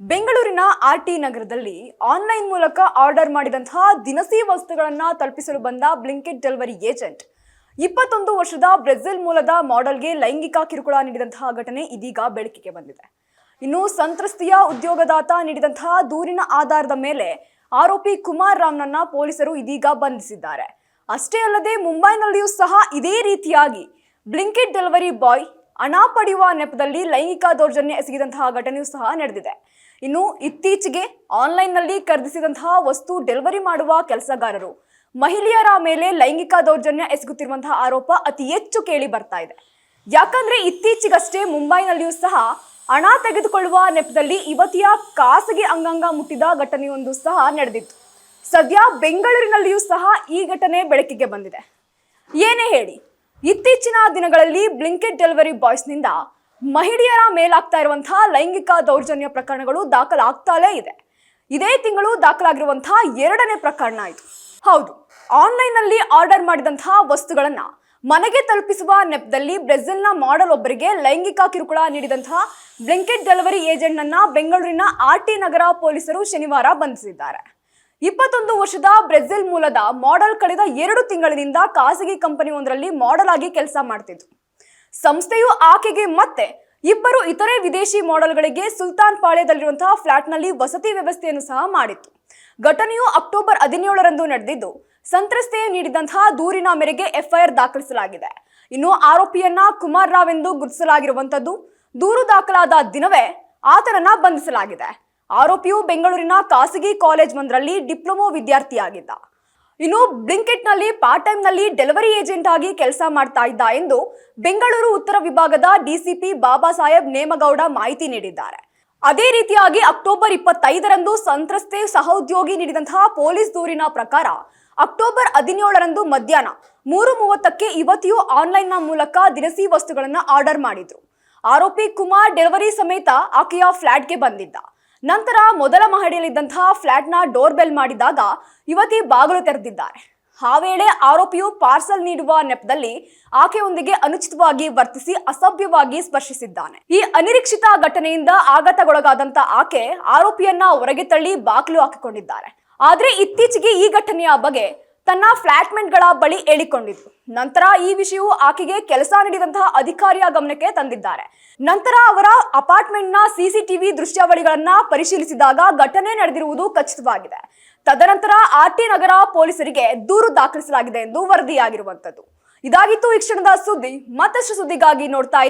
ಬೆಂಗಳೂರಿನ R T ನಗರದಲ್ಲಿ online ಮೂಲಕ ಆರ್ಡರ್ ಮಾಡಿದಂತಹ ದಿನಸಿ ವಸ್ತುಗಳನ್ನು ತಲುಪಿಸಲು ಬಂದ ಬ್ಲಿಂಕೆಟ್ ಡೆಲಿವರಿ ಏಜೆಂಟ್. ಇಪ್ಪತ್ತೊಂದು ವರ್ಷದ ಬ್ರೆಜಿಲ್ ಮೂಲದ ಮಾಡೆಲ್ಗೆ ಲೈಂಗಿಕ ಕಿರುಕುಳ ನೀಡಿದಂತಹ ಘಟನೆ ಇದೀಗ ಬೆಳಕಿಗೆ ಬಂದಿದೆ. ಇನ್ನು ಸಂತ್ರಸ್ತೆಯ ಉದ್ಯೋಗದಾತ ನೀಡಿದಂತಹ ದೂರಿನ ಆಧಾರದ ಮೇಲೆ ಆರೋಪಿ ಕುಮಾರ್ ರಾಮ್ನನ್ನ ಪೊಲೀಸರು ಇದೀಗ ಬಂಧಿಸಿದ್ದಾರೆ. ಅಷ್ಟೇ ಅಲ್ಲದೆ ಮುಂಬೈನಲ್ಲಿಯೂ ಸಹ ಇದೇ ರೀತಿಯಾಗಿ ಬ್ಲಿಂಕೆಟ್ ಡೆಲಿವರಿ ಬಾಯ್ ಹಣ ಪಡೆಯುವ ನೆಪದಲ್ಲಿ ಲೈಂಗಿಕ ದೌರ್ಜನ್ಯ ಎಸಗಿದಂತಹ ಘಟನೆಯೂ ಸಹ ನಡೆದಿದೆ. ಇನ್ನು ಇತ್ತೀಚೆಗೆ ಆನ್ಲೈನ್ನಲ್ಲಿ ಖರೀದಿಸಿದಂತಹ ವಸ್ತು ಡೆಲಿವರಿ ಮಾಡುವ ಕೆಲಸಗಾರರು, ಮಹಿಳೆಯರ ಮೇಲೆ ಲೈಂಗಿಕ ದೌರ್ಜನ್ಯ ಎಸಗುತ್ತಿರುವಂತಹ ಆರೋಪ ಅತಿ ಹೆಚ್ಚು ಕೇಳಿ ಬರ್ತಾ ಇದೆ. ಯಾಕಂದ್ರೆ ಇತ್ತೀಚೆಗಷ್ಟೇ ಮುಂಬೈನಲ್ಲಿಯೂ ಸಹ ಹಣ ತೆಗೆದುಕೊಳ್ಳುವ ನೆಪದಲ್ಲಿ ಯುವತಿಯ ಖಾಸಗಿ ಅಂಗಾಂಗ ಮುಟ್ಟಿದ ಘಟನೆಯೊಂದು ಸಹ ನಡೆದಿತ್ತು. ಸದ್ಯ ಬೆಂಗಳೂರಿನಲ್ಲಿಯೂ ಸಹ ಈ ಘಟನೆ ಬೆಳಕಿಗೆ ಬಂದಿದೆ. ಏನೇ ಹೇಳಿ ಇತ್ತೀಚಿನ ದಿನಗಳಲ್ಲಿ ಬ್ಲಿಂಕೆಟ್ ಡೆಲಿವರಿ ಬಾಯ್ಸ್ನಿಂದ ಮಹಿಳೆಯರ ಮೇಲಾಗ್ತಾ ಇರುವಂತಹ ಲೈಂಗಿಕ ದೌರ್ಜನ್ಯ ಪ್ರಕರಣಗಳು ದಾಖಲಾಗ್ತಾಲೇ ಇದೆ. ಇದೇ ತಿಂಗಳು ದಾಖಲಾಗಿರುವಂತಹ ಎರಡನೇ ಪ್ರಕರಣ ಇದು. ಹೌದು, ಆನ್ಲೈನ್ನಲ್ಲಿ ಆರ್ಡರ್ ಮಾಡಿದಂತಹ ವಸ್ತುಗಳನ್ನು ಮನೆಗೆ ತಲುಪಿಸುವ ನೆಪದಲ್ಲಿ ಬ್ರೆಜಿಲ್ನ ಮಾಡಲ್ ಒಬ್ಬರಿಗೆ ಲೈಂಗಿಕ ಕಿರುಕುಳ ನೀಡಿದಂತಹ ಬ್ಲಿಂಕೆಟ್ ಡೆಲಿವರಿ ಏಜೆಂಟ್ನನ್ನ ಬೆಂಗಳೂರಿನ ಆರ್ ಟಿ ನಗರ ಪೊಲೀಸರು ಶನಿವಾರ ಬಂಧಿಸಿದ್ದಾರೆ. ಇಪ್ಪತ್ತೊಂದು ವರ್ಷದ ಬ್ರೆಜಿಲ್ ಮೂಲದ ಮಾಡೆಲ್ ಕಳೆದ ಎರಡು ತಿಂಗಳಿನಿಂದ ಖಾಸಗಿ ಕಂಪನಿಯೊಂದರಲ್ಲಿ ಮಾಡೆಲ್ ಆಗಿ ಕೆಲಸ ಮಾಡ್ತಿದ್ರು. ಸಂಸ್ಥೆಯು ಆಕೆಗೆ ಮತ್ತೆ ಇಬ್ಬರು ಇತರೆ ವಿದೇಶಿ ಮಾಡೆಲ್ಗಳಿಗೆ ಸುಲ್ತಾನ್ ಪಾಳ್ಯದಲ್ಲಿರುವಂತಹ ಫ್ಲಾಟ್ನಲ್ಲಿ ವಸತಿ ವ್ಯವಸ್ಥೆಯನ್ನು ಸಹ ಮಾಡಿತ್ತು. ಘಟನೆಯು ಅಕ್ಟೋಬರ್ ಹದಿನೇಳರಂದು ನಡೆದಿದ್ದು, ಸಂತ್ರಸ್ತೆಯು ನೀಡಿದಂತಹ ದೂರಿನ ಮೇರೆಗೆ ಎಫ್ಐಆರ್ ದಾಖಲಿಸಲಾಗಿದೆ. ಇನ್ನು ಆರೋಪಿಯನ್ನ ಕುಮಾರ್ ರಾವ್ ಎಂದು ಗುರುತಿಸಲಾಗಿರುವಂತದ್ದು ದೂರು ದಾಖಲಾದ ದಿನವೇ ಆತನನ್ನ ಬಂಧಿಸಲಾಗಿದೆ. ಆರೋಪಿಯು ಬೆಂಗಳೂರಿನ ಖಾಸಗಿ ಕಾಲೇಜ್ ಒಂದರಲ್ಲಿ ಡಿಪ್ಲೊಮೊ ವಿದ್ಯಾರ್ಥಿಯಾಗಿದ್ದ. ಇನ್ನು ಬ್ಲಿಂಕೆಟ್ನಲ್ಲಿ ಪಾರ್ಟ್ ಟೈಮ್ನಲ್ಲಿ ಡೆಲಿವರಿ ಏಜೆಂಟ್ ಆಗಿ ಕೆಲಸ ಮಾಡ್ತಾ ಇದ್ದ ಎಂದು ಬೆಂಗಳೂರು ಉತ್ತರ ವಿಭಾಗದ ಡಿಸಿಪಿ ಬಾಬಾ ಸಾಹೇಬ್ ನೇಮಗೌಡ ಮಾಹಿತಿ ನೀಡಿದ್ದಾರೆ. ಅದೇ ರೀತಿಯಾಗಿ ಅಕ್ಟೋಬರ್ ಇಪ್ಪತ್ತೈದರಂದು ಸಂತ್ರಸ್ತೆ ಸಹೋದ್ಯೋಗಿ ನೀಡಿದಂತಹ ಪೊಲೀಸ್ ದೂರಿನ ಪ್ರಕಾರ ಅಕ್ಟೋಬರ್ ಹದಿನೇಳರಂದು ಮಧ್ಯಾಹ್ನ ಮೂರು ಮೂವತ್ತಕ್ಕೆ ಯುವತಿಯು ಆನ್ಲೈನ್ನ ಮೂಲಕ ದಿನಸಿ ವಸ್ತುಗಳನ್ನು ಆರ್ಡರ್ ಮಾಡಿದ್ರು. ಆರೋಪಿ ಕುಮಾರ್ ಡೆಲಿವರಿ ಸಮೇತ ಆಕೆಯ ಫ್ಲಾಟ್ಗೆ ಬಂದಿದ್ದ. ನಂತರ ಮೊದಲ ಮಹಡಿಯಲ್ಲಿದ್ದಂತಹ ಫ್ಲಾಟ್ನ ಡೋರ್ ಬೆಲ್ ಮಾಡಿದಾಗ ಯುವತಿ ಬಾಗಿಲು ತೆರೆದಿದ್ದಾರೆ. ಆ ವೇಳೆ ಆರೋಪಿಯು ಪಾರ್ಸಲ್ ನೀಡುವ ನೆಪದಲ್ಲಿ ಆಕೆಯೊಂದಿಗೆ ಅನುಚಿತವಾಗಿ ವರ್ತಿಸಿ ಅಸಭ್ಯವಾಗಿ ಸ್ಪರ್ಶಿಸಿದ್ದಾನೆ. ಈ ಅನಿರೀಕ್ಷಿತ ಘಟನೆಯಿಂದ ಆಘಾತಗೊಳಗಾದಂತ ಆಕೆ ಆರೋಪಿಯನ್ನ ಹೊರಗೆ ತಳ್ಳಿ ಬಾಗಿಲು ಹಾಕಿಕೊಂಡಿದ್ದಾರೆ. ಆದ್ರೆ ಇತ್ತೀಚೆಗೆ ಈ ಘಟನೆಯ ಬಗ್ಗೆ ತನ್ನ ಫ್ಲಾಟ್ಮೆಂಟ್ಗಳ ಬಳಿ ಹೇಳಿಕೊಂಡಿತ್ತು ನಂತರ ಈ ವಿಷಯವು ಆಕೆಗೆ ಕೆಲಸ ನೀಡಿದಂತಹ ಅಧಿಕಾರಿಯ ಗಮನಕ್ಕೆ ತಂದಿದ್ದಾರೆ. ನಂತರ ಅವರ ಅಪಾರ್ಟ್ಮೆಂಟ್ನ ಸಿಸಿಟಿವಿ ದೃಶ್ಯಾವಳಿಗಳನ್ನ ಪರಿಶೀಲಿಸಿದಾಗ ಘಟನೆ ನಡೆದಿರುವುದು ಖಚಿತವಾಗಿದೆ. ತದನಂತರ ಆರ್ ಟಿ ನಗರ ಪೊಲೀಸರಿಗೆ ದೂರು ದಾಖಲಿಸಲಾಗಿದೆ ಎಂದು ವರದಿಯಾಗಿರುವಂತದ್ದು ಇದಾಗಿತ್ತು ಈ ಕ್ಷಣದ ಸುದ್ದಿ. ಮತ್ತಷ್ಟು ಸುದ್ದಿಗಾಗಿ ನೋಡ್ತಾ ಇರಿ.